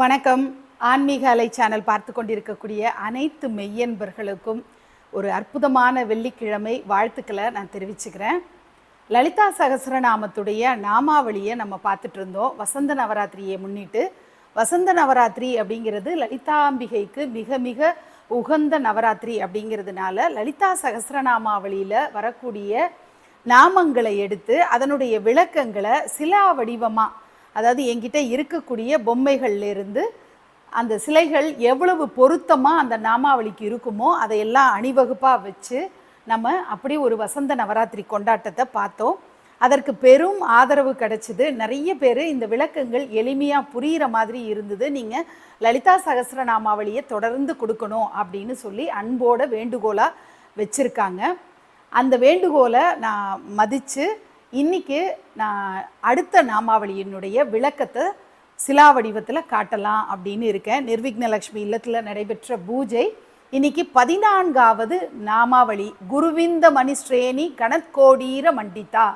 வணக்கம். ஆன்மீக அலை சேனல் பார்த்து கொண்டிருக்கக்கூடிய அனைத்து மெய்யன்பர்களுக்கும் ஒரு அற்புதமான வெள்ளிக்கிழமை வாழ்த்துக்களை நான் தெரிவிச்சுக்கிறேன். லலிதா சகசரநாமத்துடைய நாமாவளியை நம்ம பார்த்துட்டு இருந்தோம். வசந்த நவராத்திரியை முன்னிட்டு வசந்த நவராத்திரி அப்படிங்கிறது லலிதாம்பிகைக்கு மிக மிக உகந்த நவராத்திரி அப்படிங்கிறதுனால லலிதா சகசரநாமாவளியில் வரக்கூடிய நாமங்களை எடுத்து அதனுடைய விளக்கங்களை சிலா வடிவமாக அதாவது என்கிட்ட இருக்கக்கூடிய பொம்மைகள்லேருந்து அந்த சிலைகள் எவ்வளவு பொருத்தமாக அந்த நாமாவளிக்கு இருக்குமோ அதையெல்லாம் அணிவகுப்பாக வச்சு நம்ம அப்படி ஒரு வசந்த நவராத்திரி கொண்டாட்டத்தை பார்த்தோம். அதற்கு பெரும் ஆதரவு கிடைச்சிது. நிறைய பேர் இந்த விளக்கங்கள் எளிமையாக புரிகிற மாதிரி இருந்தது. நீங்கள் லலிதா சகஸ்ரநாமாவளியை தொடர்ந்து கொடுக்கணும் அப்படின்னு சொல்லி அன்போட வேண்டுகோளாக வச்சுருக்காங்க. அந்த வேண்டுகோளை நான் மதித்து இன்றைக்கி நான் அடுத்த நாமாவளியினுடைய விளக்கத்தை சிலா வடிவத்தில் காட்டலாம் அப்படின்னு இருக்கேன். நிர்விக்னலக்ஷ்மி இல்லத்தில் நடைபெற்ற பூஜை. இன்னைக்கு பதினான்காவது நாமாவளி. குருவிந்த மணிஸ்ரேணி கணத்கோடீர மண்டிதா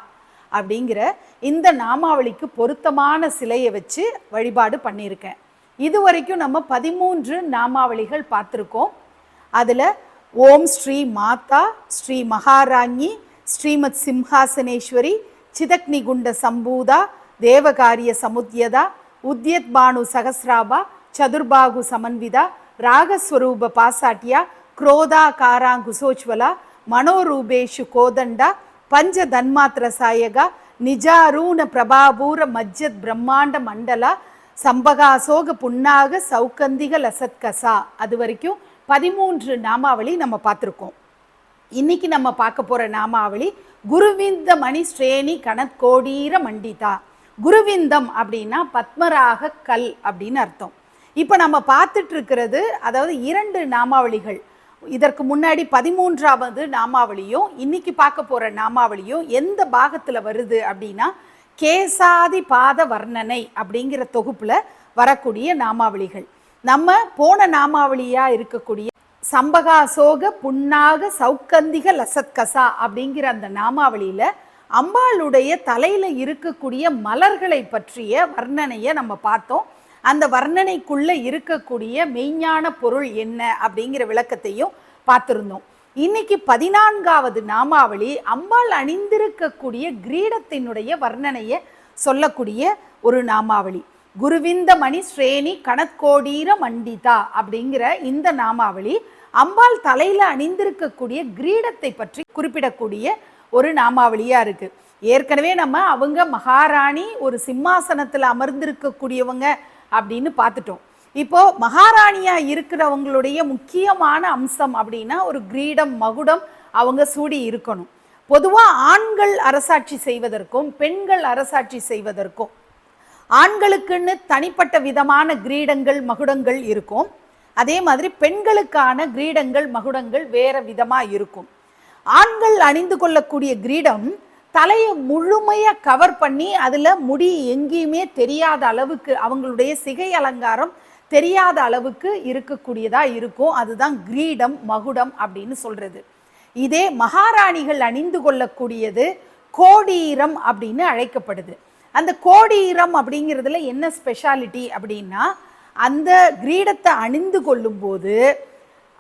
அப்படிங்கிற இந்த நாமாவளிக்கு பொருத்தமான சிலையை வச்சு வழிபாடு பண்ணியிருக்கேன். இது வரைக்கும் நம்ம பதிமூன்று நாமாவளிகள் பார்த்துருக்கோம். அதில் ஓம் ஸ்ரீ மாதா ஸ்ரீ மகாராஞி ஸ்ரீமத் சிம்ஹாசனேஸ்வரி சிதக்னிகுண்ட சம்பூதா தேவகாரிய சமுத்யதா உத்யத் பானு சகசிராபா சதுர்பாகு சமன்விதா ராகஸ்வரூப பாசாட்டியா குரோதா காராங்குசோஜ்வலா மனோரூபேஷு கோதண்டா பஞ்ச தன்மாத்திர சாயகா நிஜாரூண பிரபாபூர மஜ்ஜத் பிரம்மாண்ட மண்டலா சம்பகாசோக புண்ணாக சௌக்கந்திக லசத்கசா. அது வரைக்கும் பதிமூன்று நாமாவளி நம்ம பார்த்துருக்கோம். இன்னைக்கு நம்ம பார்க்க போகிற நாமாவளி குருவிந்த மணி ஸ்ரேணி கணக்கோடீர மண்டிதா. குருவிந்தம் அப்படின்னா பத்மராக கல் அப்படின்னு அர்த்தம். இப்போ நம்ம பார்த்துட்டு இருக்கிறது அதாவது இரண்டு நாமாவளிகள். இதற்கு முன்னாடி பதிமூன்றாவது நாமாவளியும் இன்னைக்கு பார்க்க போகிற நாமாவளியும் எந்த பாகத்தில் வருது அப்படின்னா கேசாதி பாத வர்ணனை அப்படிங்கிற தொகுப்பில் வரக்கூடிய நாமாவளிகள். நம்ம போன நாமாவளியாக இருக்கக்கூடிய சம்பகாசோக புண்ணாக சௌக்கந்திக லசத்கசா அப்படிங்கிற அந்த நாமாவளியில் அம்பாளுடைய தலையில் இருக்கக்கூடிய மலர்களை பற்றிய வர்ணனையை நம்ம பார்த்தோம். அந்த வர்ணனைக்குள்ளே இருக்கக்கூடிய மெய்ஞான பொருள் என்ன அப்படிங்கிற விளக்கத்தையும் பார்த்துருந்தோம். இன்னைக்கு பதினான்காவது நாமாவளி அம்பாள் அணிந்திருக்கக்கூடிய கிரீடத்தினுடைய வர்ணனையை சொல்லக்கூடிய ஒரு நாமாவளி. குருவிந்தமணி ஸ்ரேணி கணக்கோடீர மண்டிதா அப்படிங்கிற இந்த நாமாவளி அம்பாள் தலையில் அணிந்திருக்கக்கூடிய கிரீடத்தை பற்றி குறிப்பிடக்கூடிய ஒரு நாமாவளியாக இருக்கு. ஏற்கனவே நம்ம அவங்க மகாராணி ஒரு சிம்மாசனத்தில் அமர்ந்திருக்கக்கூடியவங்க அப்படின்னு பார்த்துட்டோம். இப்போ மகாராணியா இருக்கிறவங்களுடைய முக்கியமான அம்சம் அப்படின்னா ஒரு கிரீடம் மகுடம் அவங்க சூடி இருக்கணும். பொதுவாக ஆண்கள் அரசாட்சி செய்வதற்கும் பெண்கள் அரசாட்சி செய்வதற்கும் ஆண்களுக்குன்னு தனிப்பட்ட விதமான கிரீடங்கள் மகுடங்கள் இருக்கும். அதே மாதிரி பெண்களுக்கான கிரீடங்கள் மகுடங்கள் வேற விதமாக இருக்கும். ஆண்கள் அணிந்து கொள்ளக்கூடிய கிரீடம் தலையை முழுமையாக கவர் பண்ணி அதில் முடி எங்கேயுமே தெரியாத அளவுக்கு அவங்களுடைய சிகை அலங்காரம் தெரியாத அளவுக்கு இருக்கக்கூடியதாக இருக்கும். அதுதான் கிரீடம் மகுடம் அப்படின்னு சொல்கிறது இதே மகாராணிகள் அணிந்து கொள்ளக்கூடியது கோடீரம் அப்படின்னு அழைக்கப்படுது. அந்த கோடீரம் அப்படிங்கிறதுல என்ன ஸ்பெஷாலிட்டி அப்படின்னா அந்த கிரீடத்தை அணிந்து கொள்ளும்போது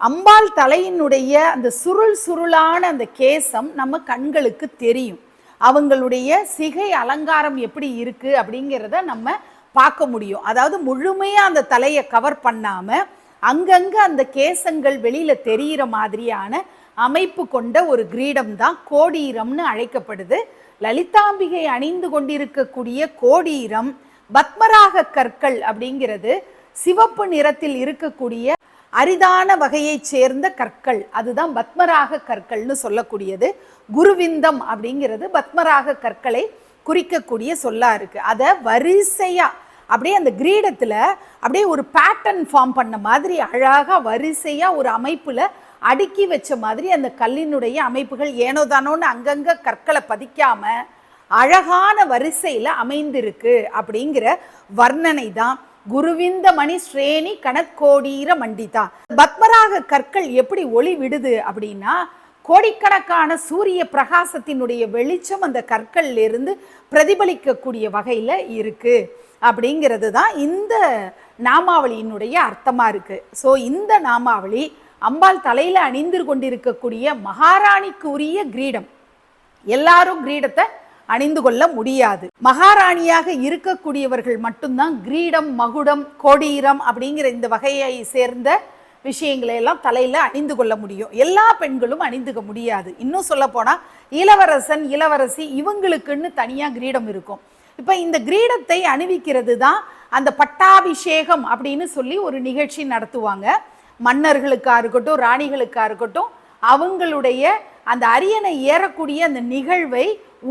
அம்பாள் தலையினுடைய அந்த சுருள் சுருளான அந்த கேசம் நம்ம கண்களுக்கு தெரியும். அவங்களுடைய சிகை அலங்காரம் எப்படி இருக்குது அப்படிங்கிறத நம்ம பார்க்க முடியும். அதாவது முழுமையாக அந்த தலையை கவர் பண்ணாமல் அங்கங்கே அந்த கேசங்கள் வெளியில் தெரியிற மாதிரியான அமைப்பு கொண்ட ஒரு கிரீடம் தான் கோடீரம்னு அழைக்கப்படுது. லலிதாம்பிகை அணிந்து கொண்டிருக்கக்கூடிய கோடீரம் பத்மராக கற்கள் அப்படிங்கிறது சிவப்பு நிறத்தில் இருக்கக்கூடிய அரிதான வகையைச் சேர்ந்த கற்கள். அதுதான் பத்மராக கற்கள்னு சொல்லக்கூடியது. குருவிந்தம் அப்படிங்கிறது பத்மராக கற்களை குறிக்கக்கூடிய சொல்லா இருக்கு. அதை வரிசையாக அப்படியே அந்த கிரீடத்தில் அப்படியே ஒரு பேட்டர்ன் ஃபார்ம் பண்ண மாதிரி அழகாக வரிசையாக ஒரு அமைப்பில் அடுக்கி வச்ச மாதிரி அந்த கல்லினுடைய அமைப்புகள் ஏனோ தானோன்னு கற்களை பதிக்காமல் அழகான வரிசையில் அமைந்திருக்கு அப்படிங்கிற வர்ணனை தான் குருவிந்த மணி ஸ்ரேணி கணக்கோடீர மண்டிதா. பத்மராக கற்கள் எப்படி ஒளி விடுது அப்படின்னா கோடிக்கணக்கான சூரிய பிரகாசத்தினுடைய வெளிச்சம் அந்த கற்கள்ல இருந்து பிரதிபலிக்கக்கூடிய வகையில் இருக்கு அப்படிங்கிறது தான் இந்த நாமாவளியினுடைய அர்த்தமாக இருக்கு. ஸோ இந்த நாமாவளி அம்பாள் தலையில் அணிந்து கொண்டிருக்கக்கூடிய மகாராணிக்கு உரிய கிரீடம். எல்லாரும் கிரீடத்தை அணிந்து கொள்ள முடியாது. மகாராணியாக இருக்கக்கூடியவர்கள் மட்டும்தான் கிரீடம் மகுடம் கொடீரம் அப்படிங்கிற இந்த வகையை சேர்ந்த விஷயங்களை எல்லாம் தலையில் அணிந்து கொள்ள முடியும். எல்லா பெண்களும் அணிந்துக்க முடியாது. இன்னும் சொல்ல போனால் இளவரசன் இளவரசி இவங்களுக்குன்னு தனியாக கிரீடம் இருக்கும். இப்போ இந்த கிரீடத்தை அணிவிக்கிறது தான் அந்த பட்டாபிஷேகம் அப்படின்னு சொல்லி ஒரு நிகழ்ச்சி நடத்துவாங்க. மன்னர்களுக்காக இருக்கட்டும் ராணிகளுக்காக இருக்கட்டும் அவங்களுடைய அந்த அரியணை ஏறக்கூடிய அந்த நிகழ்வை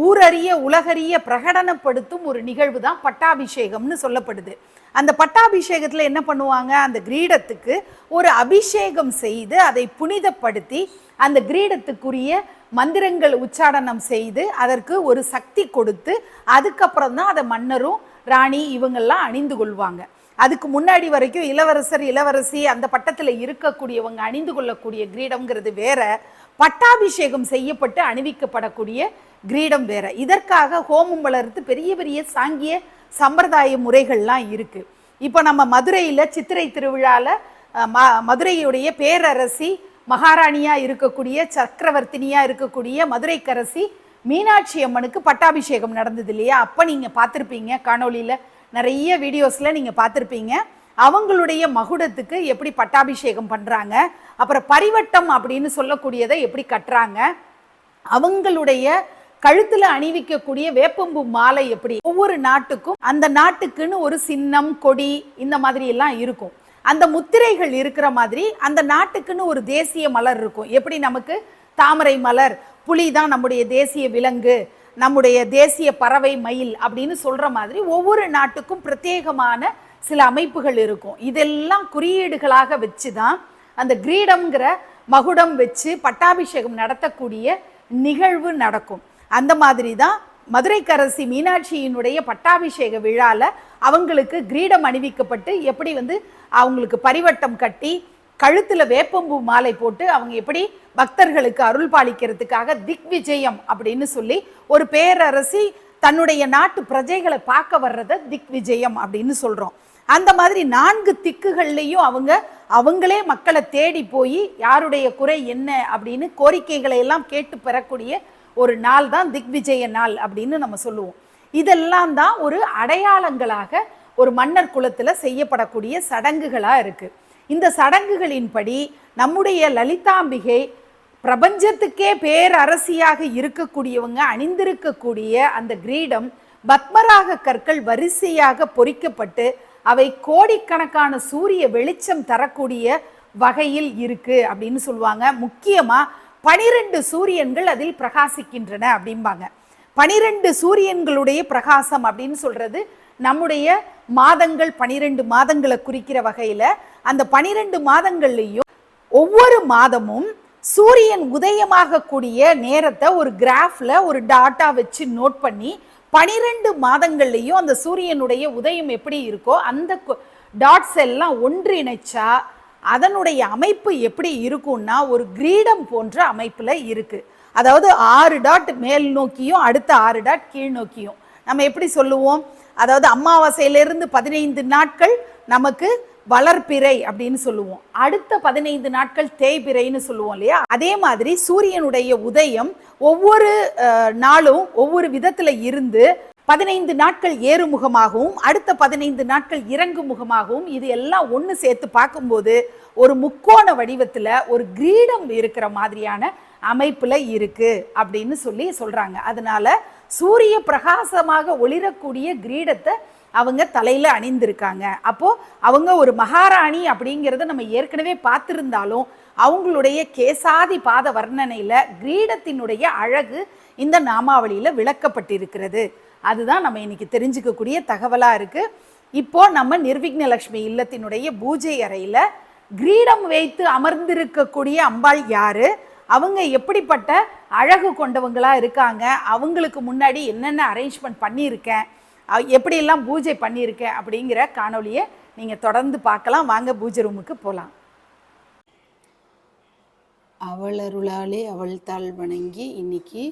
ஊரறிய உலகறிய பிரகடனப்படுத்தும் ஒரு நிகழ்வு தான் பட்டாபிஷேகம்னு சொல்லப்படுது. அந்த பட்டாபிஷேகத்தில் என்ன பண்ணுவாங்க? அந்த கிரீடத்துக்கு ஒரு அபிஷேகம் செய்து அதை புனிதப்படுத்தி அந்த கிரீடத்துக்குரிய மந்திரங்கள் உச்சாடனம் செய்து அதற்கு ஒரு சக்தி கொடுத்து அதுக்கப்புறம் தான் அதை மன்னரும் ராணி இவங்கெல்லாம் அணிந்து கொள்வாங்க. அதுக்கு முன்னாடி வரைக்கும் இளவரசர் இளவரசி அந்த பட்டத்தில் இருக்கக்கூடியவங்க அணிந்து கொள்ளக்கூடிய கிரீடம்ங்கிறது வேற. பட்டாபிஷேகம் செய்யப்பட்டு அணிவிக்கப்படக்கூடிய கிரீடம் வேற. இதற்காக ஹோமம் வளர்த்து பெரிய பெரிய சாங்கிய சம்பிரதாய முறைகள்லாம் இருக்குது இப்போ நம்ம மதுரையில் சித்திரை திருவிழாவில் ம மதுரையுடைய பேரரசி மகாராணியாக இருக்கக்கூடிய சக்கரவர்த்தினியாக இருக்கக்கூடிய மதுரைக்கரசி மீனாட்சி அம்மனுக்கு பட்டாபிஷேகம் நடந்தது இல்லையா? அப்போ நீங்கள் பார்த்துருப்பீங்க காணொளியில். நிறைய வீடியோஸில் நீங்கள் பார்த்துருப்பீங்க. அவங்களுடைய மகுடத்துக்கு எப்படி பட்டாபிஷேகம் பண்ணுறாங்க அப்புறம் பரிவட்டம் அப்படின்னு சொல்லக்கூடியதை எப்படி கட்டுறாங்க. அவங்களுடைய கழுத்தில் அணிவிக்கக்கூடிய வேப்பம்பு மாலை எப்படி? ஒவ்வொரு நாட்டுக்கும் அந்த நாட்டுக்குன்னு ஒரு சின்னம் கொடி இந்த மாதிரி எல்லாம் இருக்கும். அந்த முத்திரைகள் இருக்கிற மாதிரி அந்த நாட்டுக்குன்னு ஒரு தேசிய மலர் இருக்கும். எப்படி நமக்கு? தாமரை மலர் புலி தான் நம்முடைய தேசிய விலங்கு. நம்முடைய தேசிய பறவை மயில் அப்படின்னு சொல்கிற மாதிரி ஒவ்வொரு நாட்டுக்கும் பிரத்யேகமான சில அமைப்புகள் இருக்கும். இதெல்லாம் குறியீடுகளாக வச்சு தான் அந்த கிரீடம்ங்கிற மகுடம் வச்சு பட்டாபிஷேகம் நடத்தக்கூடிய நிகழ்வு நடக்கும். அந்த மாதிரி தான் மதுரைக்கரசி மீனாட்சியினுடைய பட்டாபிஷேக விழாவில் அவங்களுக்கு கிரீடம் அணிவிக்கப்பட்டு எப்படி வந்து அவங்களுக்கு பரிவட்டம் கட்டி கழுத்தில் வேப்பம்பூ மாலை போட்டு அவங்க எப்படி பக்தர்களுக்கு அருள் பாலிக்கிறதுக்காக திக் விஜயம் அப்படின்னு சொல்லி ஒரு பேரரசி தன்னுடைய நாட்டு பிரஜைகளை பார்க்க வர்றத திக் விஜயம் அப்படின்னு சொல்கிறோம் அந்த மாதிரி நான்கு திக்குகள்லையும் அவங்க அவங்களே மக்களை தேடி போய் யாருடைய குறை என்ன அப்படின்னு கோரிக்கைகளை எல்லாம் கேட்டு பெறக்கூடிய ஒரு நாள் தான் திக்விஜய நாள் அப்படின்னு நம்ம சொல்லுவோம். இதெல்லாம் தான் ஒரு அடையாளங்களாக ஒரு மன்னர் குலத்தில் செய்யப்படக்கூடிய சடங்குகளாக இருக்குது இந்த சடங்குகளின்படி நம்முடைய லலிதாம்பிகை பிரபஞ்சத்துக்கே பேரரசியாக இருக்கக்கூடியவங்க அணிந்திருக்கக்கூடிய அந்த கிரீடம் பத்மராக கற்கள் வரிசையாக பொறிக்கப்பட்டு அவை கோடிக்கணக்கான சூரிய வெளிச்சம் தரக்கூடிய வகையில் இருக்கு அப்படின்னு சொல்லுவாங்க. முக்கியமாக பனிரெண்டு சூரியன்கள் அதில் பிரகாசிக்கின்றன அப்படிம்பாங்க. பனிரெண்டு சூரியன்களுடைய பிரகாசம் அப்படின்னு சொல்கிறது நம்முடைய மாதங்கள் பனிரெண்டு மாதங்களை குறிக்கிற வகையில் அந்த பனிரெண்டு மாதங்கள்லேயும் ஒவ்வொரு மாதமும் சூரியன் உதயமாகக்கூடிய நேரத்தை ஒரு கிராஃபில் ஒரு டாட்டா வச்சு நோட் பண்ணி பனிரெண்டு மாதங்கள்லேயும் அந்த சூரியனுடைய உதயம் எப்படி இருக்கோ அந்த டாட்ஸ் எல்லாம் ஒன்றிணைச்சா அதனுடைய அமைப்பு எப்படி இருக்கும்னா ஒரு கிரீடம் போன்ற அமைப்பில் இருக்குது அதாவது ஆறு டாட் மேல் நோக்கியும் அடுத்த ஆறு டாட் கீழ் நோக்கியும். நம்ம எப்படி சொல்லுவோம்? அதாவது அமாவாசையிலிருந்து பதினைந்து நாட்கள் நமக்கு வளர்பிறை அப்படின்னு சொல்லுவோம். அடுத்த பதினைந்து நாட்கள் தேய்பிறைன்னு சொல்லுவோம் இல்லையா? அதே மாதிரி சூரியனுடைய உதயம் ஒவ்வொரு நாளும் ஒவ்வொரு விதத்தில் இருந்து பதினைந்து நாட்கள் ஏறுமுகமாகவும் அடுத்த பதினைந்து நாட்கள் இறங்கு முகமாகவும் இது எல்லாம் ஒன்று சேர்த்து பார்க்கும்போது ஒரு முக்கோண வடிவத்தில் ஒரு கிரீடம் இருக்கிற மாதிரியான அமைப்பில் இருக்குது அப்படின்னு சொல்லி சொல்கிறாங்க அதனால் சூரிய பிரகாசமாக ஒளிரக்கூடிய கிரீடத்தை அவங்க தலையில் அணிந்திருக்காங்க. அப்போது அவங்க ஒரு மகாராணி அப்படிங்கிறத நம்ம ஏற்கனவே பார்த்துருந்தாலும் அவங்களுடைய கேசாதி பாத வர்ணனையில் கிரீடத்தினுடைய அழகு இந்த நாமாவளியில் விளக்கப்பட்டிருக்கிறது. அதுதான் நம்ம இன்னைக்கு தெரிஞ்சுக்கக்கூடிய தகவலாக இருக்குது இப்போ நம்ம நிர்விக்னலக்ஷ்மி இல்லத்தினுடைய பூஜை அறையில் கிரீடம் வைத்து அமர்ந்திருக்கக்கூடிய அம்பாள் யாரு? அவங்க எப்படிப்பட்ட அழகு கொண்டவங்களாக இருக்காங்க? அவங்களுக்கு முன்னாடி என்னென்ன அரேஞ்ச்மெண்ட் பண்ணியிருக்கேன்? எப்படியெல்லாம் பூஜை பண்ணியிருக்கேன்? அப்படிங்கிற காணொளியை நீங்கள் தொடர்ந்து பார்க்கலாம். வாங்க பூஜை ரூமுக்கு போகலாம் அவள் அருளாலே அவள் தாள் வணங்கி இன்னைக்கு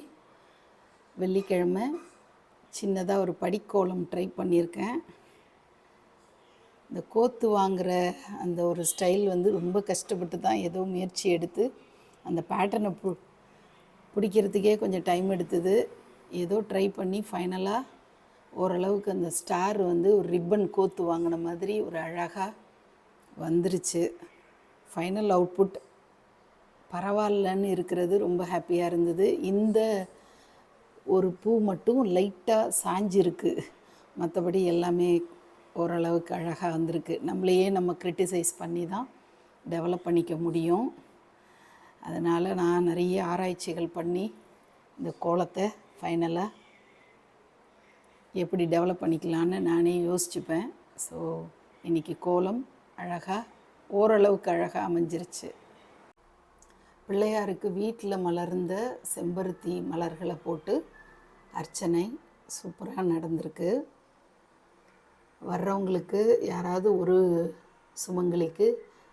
வெள்ளிக்கிழமை சின்னதாக ஒரு படிக்கோலம் ட்ரை பண்ணியிருக்கேன். இந்த கோத்து வாங்குற அந்த ஒரு ஸ்டைல் வந்து ரொம்ப கஷ்டப்பட்டு தான் ஏதோ முயற்சி எடுத்து அந்த பேட்டர்னை பு பிடிக்கிறதுக்கே கொஞ்சம் டைம் எடுத்தது. ஏதோ ட்ரை பண்ணி ஃபைனலாக ஓரளவுக்கு அந்த ஸ்டார் வந்து ஒரு ரிப்பன் கோத்து வாங்கின மாதிரி ஒரு அழகாக வந்துருச்சு. ஃபைனல் அவுட்புட் பரவாயில்லன்னு இருக்கிறது ரொம்ப ஹாப்பியாக இருந்தது. இந்த ஒரு பூ மட்டும் லைட்டாக சாஞ்சிருக்கு. மற்றபடி எல்லாமே ஓரளவுக்கு அழகாக வந்திருக்கு. நம்மளையே நம்ம க்ரிட்டிசைஸ் பண்ணி தான் டெவலப் பண்ணிக்க முடியும். அதனால் நான் நிறைய ஆராய்ச்சிகள் பண்ணி இந்த கோலத்தை ஃபைனலாக எப்படி டெவலப் பண்ணிக்கலான்னு நானே யோசிச்சுப்பேன். ஸோ இன்றைக்கி கோலம் அழகாக ஓரளவுக்கு அழகாக அமைஞ்சிருச்சு. பிள்ளையாருக்கு வீட்டில் மலர்ந்த செம்பருத்தி மலர்களை போட்டு அர்ச்சனை சூப்பராக நடந்திருக்கு. வர்றவங்களுக்கு யாராவது ஒரு சுமங்கலிக்கு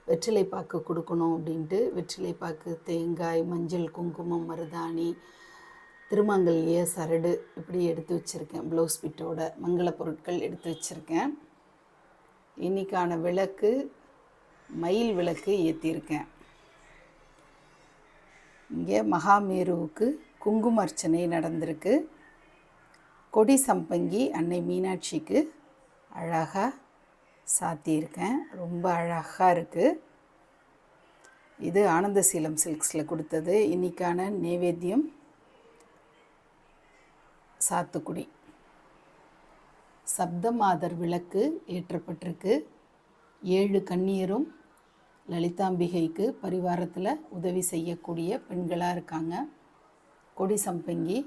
வெற்றிலை பாக்கு கொடுக்கணும் அப்படின்ட்டு வெற்றிலை பாக்கு தேங்காய் மஞ்சள் குங்குமம் மருதாணி திருமாங்கல்ய சரடு இப்படி எடுத்து வச்சுருக்கேன். ப்ளவுஸ் பிட்டோட மங்கள பொருட்கள் எடுத்து வச்சுருக்கேன். இன்னைக்கான விளக்கு மயில் விளக்கு ஏற்றியிருக்கேன் இங்கே மகாமேருவுக்கு குங்கும அர்ச்சனை நடந்திருக்கு. கொடி சம்பங்கி அன்னை மீனாட்சிக்கு அழகாக சாத்தியிருக்கேன். ரொம்ப அழகாக இருக்குது இது ஆனந்தசீலம் சில்க்ஸில் கொடுத்தது. இன்றைக்கான நைவேத்தியம் சாத்துக்குடி. சப்தமாதர் விளக்கு ஏற்றப்பட்டிருக்கு. ஏழு கண்ணீரும் லலிதாம்பிகைக்கு பரிவாரத்தில் உதவி செய்யக்கூடிய பெண்களாக இருக்காங்க. கொடி சம்பங்கி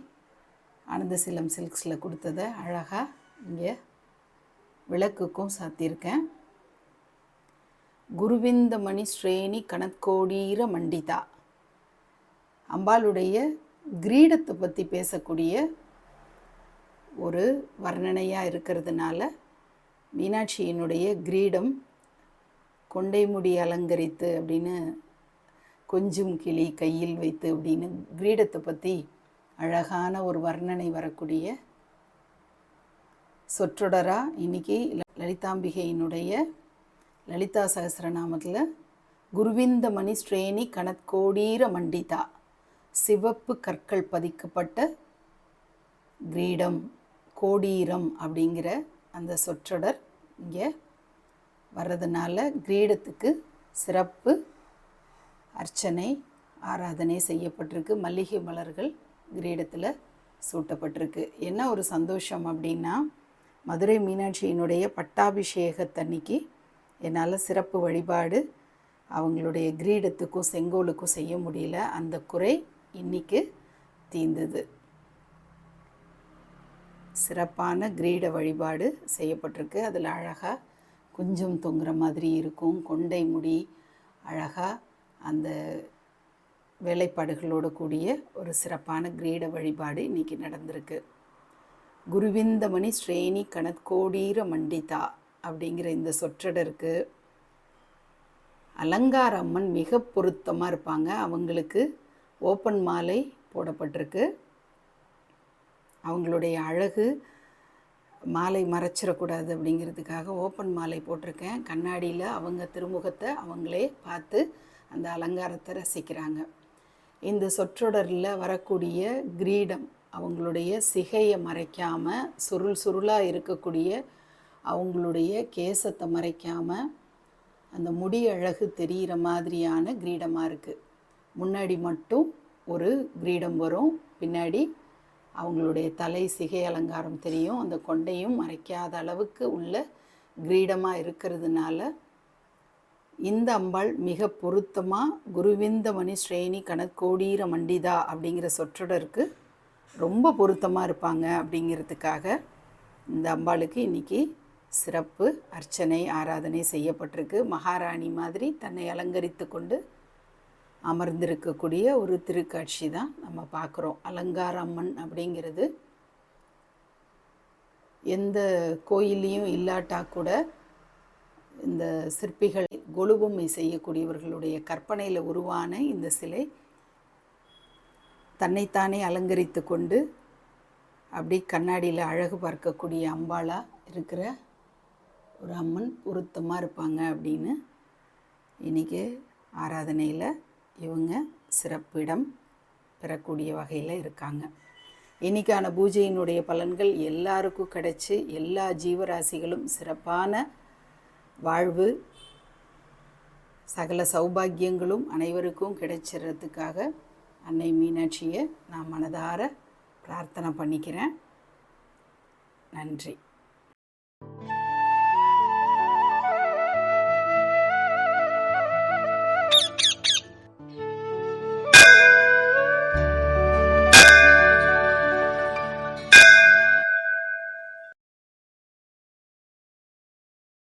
ஆனந்தசீலம் சில்க்ஸில் கொடுத்ததை அழகாக இங்கே விளக்குக்கும் சாத்தியிருக்கேன். குருவிந்தமணி ஸ்ரேணி கணக்கோடீர மண்டிதா. அம்பாளுடைய கிரீடத்தை பற்றி பேசக்கூடிய ஒரு வர்ணனையாக இருக்கிறதுனால மீனாட்சியினுடைய கிரீடம் கொண்டை முடி அலங்கரித்து அப்படின்னு கொஞ்சம் கிளி கையில் வைத்து அப்படின்னு கிரீடத்தை பற்றி அழகான ஒரு வர்ணனை வரக்கூடிய சொற்றொடரா? இன்னைக்கு லலிதாம்பிகையினுடைய லலிதா சகசிரநாமத்தில் குருவிந்த மணி ஸ்ரேணி கணக்கோடீர மண்டிதா சிவப்பு கற்கள் பதிக்கப்பட்ட கிரீடம் கோடீரம் அப்படிங்கிற அந்த சொற்றொடர் இங்கே வர்றதுனால கிரீடத்துக்கு சிறப்பு அர்ச்சனை ஆராதனை செய்யப்பட்டிருக்கு. மல்லிகை மலர்கள் கிரீடத்தில் சூட்டப்பட்டிருக்கு. என்ன ஒரு சந்தோஷம் அப்படின்னா மதுரை மீனாட்சியினுடைய பட்டாபிஷேகத்தன்னைக்கு என்னால் சிறப்பு வழிபாடு அவங்களுடைய கிரீடத்துக்கும் செங்கோலுக்கும் செய்ய முடியல. அந்த குறை இன்னைக்கு தீர்ந்தது. சிறப்பான கிரீட வழிபாடு செய்யப்பட்டிருக்கு. அதில் அழகாக குஞ்சம் தொங்குற மாதிரி இருக்கும். கொண்டை முடி அழகாக அந்த வேலைப்பாடுகளோடு கூடிய ஒரு சிறப்பான கிரீட வழிபாடு இன்றைக்கி நடந்திருக்கு. குருவிந்தமணி ஸ்ரேணி கணக்கோடீர மண்டிதா அப்படிங்கிற இந்த சொற்றொடருக்கு அலங்கார அம்மன் மிக பொருத்தமாக இருப்பாங்க. அவங்களுக்கு ஓப்பன் மாலை போடப்பட்டிருக்கு. அவங்களுடைய அழகு மாலை மறைச்சிடக்கூடாது அப்படிங்கிறதுக்காக ஓப்பன் மாலை போட்டிருக்கேன். கண்ணாடியில் அவங்க திருமுகத்தை அவங்களே பார்த்து அந்த அலங்காரத்தை ரசிக்கிறாங்க. இந்த சொற்றொடரில் வரக்கூடிய கிரீடம் அவங்களுடைய சிகையை மறைக்காமல் சுருள் சுருளாக இருக்கக்கூடிய அவங்களுடைய கேசத்தை மறைக்காமல் அந்த முடி அழகு தெரிகிற மாதிரியான கிரீடமாக இருக்குது முன்னாடி மட்டும் ஒரு கிரீடம் வரும் பின்னாடி அவங்களுடைய தலை சிகை அலங்காரம் தெரியும். அந்த கொண்டையும் மறைக்காத அளவுக்கு உள்ள கிரீடமாக இருக்கிறதுனால இந்த அம்பாள் மிக பொருத்தமாக குருவிந்தமணி ஸ்ரேணி கணக்கோடீர மண்டிதா அப்படிங்கிற சொற்றொடருக்கு ரொம்ப பொருத்தமாக இருப்பாங்க அப்படிங்கிறதுக்காக இந்த அம்பாளுக்கு இன்னைக்கு சிறப்பு அர்ச்சனை ஆராதனை செய்யப்பட்டிருக்கு. மகாராணி மாதிரி தன்னை அலங்கரித்து கொண்டு அமர்ந்திருக்கக்கூடிய ஒரு திருக்காட்சி தான் நம்ம பார்க்குறோம். அலங்கார அம்மன் அப்படிங்கிறது. எந்த கோயில்லையும் இல்லாட்டா கூட இந்த சிற்பிகள் கொலுபொம்மை செய்யக்கூடியவர்களுடைய கற்பனையில் உருவான இந்த சிலை தன்னைத்தானே அலங்கரித்து கொண்டு அப்படி கண்ணாடியில் அழகு பார்க்கக்கூடிய அம்பாளாக இருக்கிற ஒரு அம்மன் பொருத்தமாக இருப்பாங்க அப்படின்னு இன்றைக்கி ஆராதனையில் இவங்க சிறப்பு இடம் பெறக்கூடிய வகையில் இருக்காங்க. இன்னைக்கான பூஜையினுடைய பலன்கள் எல்லாருக்கும் கிடைச்சி எல்லா ஜீவராசிகளும் சிறப்பான வாழ்வு சகல சௌபாக்கியங்களும் அனைவருக்கும் கிடைச்சிடறதுக்காக அன்னை மீனாட்சியை நான் மனதார பிரார்த்தனை பண்ணிக்கிறேன். நன்றி.